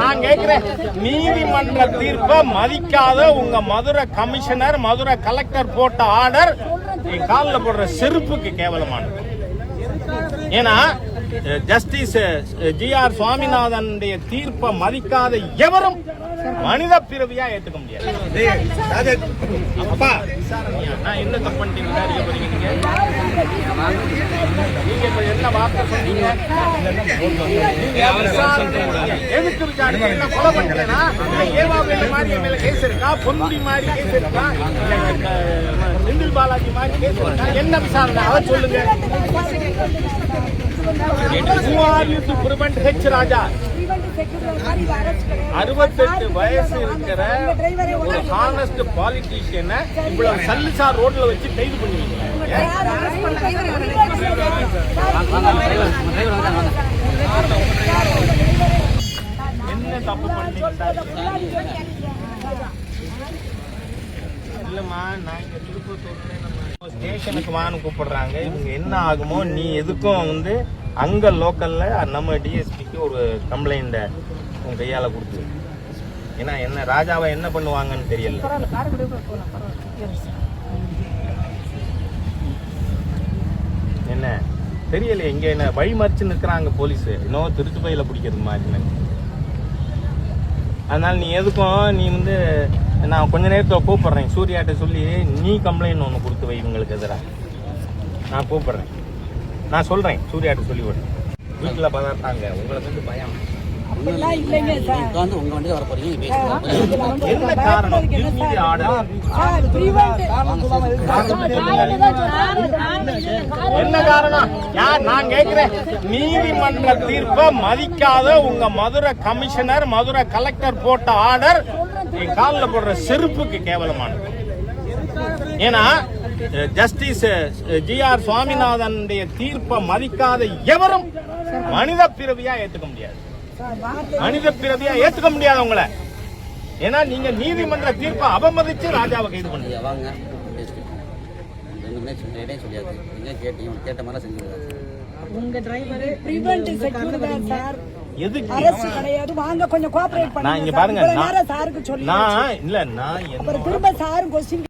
நான் கேட்கிறேன். நீதிமன்ற தீர்ப்பை மதிக்காத உங்க மதுரை கமிஷனர் மதுரை கலெக்டர் போட்ட ஆர்டர் என் காலில் போடுற செருப்புக்கு கேவலமானது. ஏன்னா ஜஸ்டிஸ் ஜி ஆர் சுவாமிநாதனுடைய தீர்ப்பை மதிக்காத எவரும் மனித பிறவியா ஏத்துக்க முடியாது. அப்பா. நான் என்ன தப்பு பண்ணிட்டீங்க? விசாரிக்க போறீங்க நீங்க? நீங்க இப்ப என்ன வார்த்தை சொன்னீங்க? எதுக்கு விசாரணை? என்ன கொலை இல்ல ஏவாவேலு மாதிரி மேல கேஸ் இருக்கா? பொன்முடி மாதிரி கேஸ் இருக்கா? செந்தில் பாலாஜி மாதிரி கேஸ் இருக்கா? என்ன விசாரணை? அதை சொல்லுங்க. Who are you to prevent H. ராஜா அறுபத்தெட்டு வயசு இருக்கிற ஒரு ஹானஸ்ட் பாலிட்டிஷியனை இவ்வளவு சல்லிசா ரோட்ல வச்சு கைது பண்ணுவீங்க என்ன தப்பு பண்ணீங்க இல்லம்மா நான் இங்க திருப்பத்தூர்ல ஸ்டேஷனுக்கு வான்னு கூப்பிடுறாங்க. இவங்க என்ன ஆகுமோ நீ எதுக்கும் வந்து அங்கே லோக்கலில் நம்ம டிஎஸ்பிக்கு ஒரு கம்ப்ளைண்ட்டை உன் கையால் கொடுத்து. ஏன்னா என்ன ராஜாவை என்ன பண்ணுவாங்கன்னு தெரியல. என்ன? தெரியல இங்கே என்ன வழி மறிச்சு நிற்கிறாங்க போலீஸு இன்னும் திருச்சி பையில பிடிக்கிறது மாதிரி அதனால் நீ எதுக்கும் நீ வந்து நான் கொஞ்ச நேரத்தில் கூப்பிட்றேன். சூர்யாட்ட சொல்லி நீ கம்ப்ளைண்ட் ஒன்று கொடுத்து வை இவங்களுக்கு எதிராக நான் கூப்பிட்றேன். நான் சொல்றேன். சூர்யாட்ட சொல்லி விடுறேன் வீட்டில் பதார்த்தாங்க. உங்களுக்கு வந்து பயம். அப்படிலாம் இல்லைங்க சார். உட்காந்து உங்க வண்டியில வர போறீங்க பேசுறீங்க என்ன காரணம் என்ன காரணம்? யார்? நான் கேட்கிறேன். நீதிமன்ற தீர்ப்பை மதிக்காத உங்க மதுரை கமிஷனர் மதுரை கலெக்டர் போட்ட ஆர்டர் என் காலில் போடுற செருப்புக்கு கேவலமானது. ஏன்னா ஜஸ்டிஸ் ஜி ஆர் சுவாமிநாதனுடைய தீர்ப்பை மதிக்காத எவரும் மனித பிறவியா ஏத்துக்க முடியாது. மனித பிறவியா ஏத்துக்க முடியாது உங்களை ஏன்னா நீங்க நீதிமன்ற தீர்ப்பை அவமதிச்சு ராஜாவை கைது பண்ணீங்க வாங்க. கேட்ட மாதிரி உங்க டிரைவர் சார் அரசு கிடையாது. வாங்க கொஞ்சம் கோஆபரேட் நான் இங்க. பாருங்க நான்- சாருக்கு சொல்லி நான் இல்ல நான் திரும்ப சாரும் கொஸ்டின்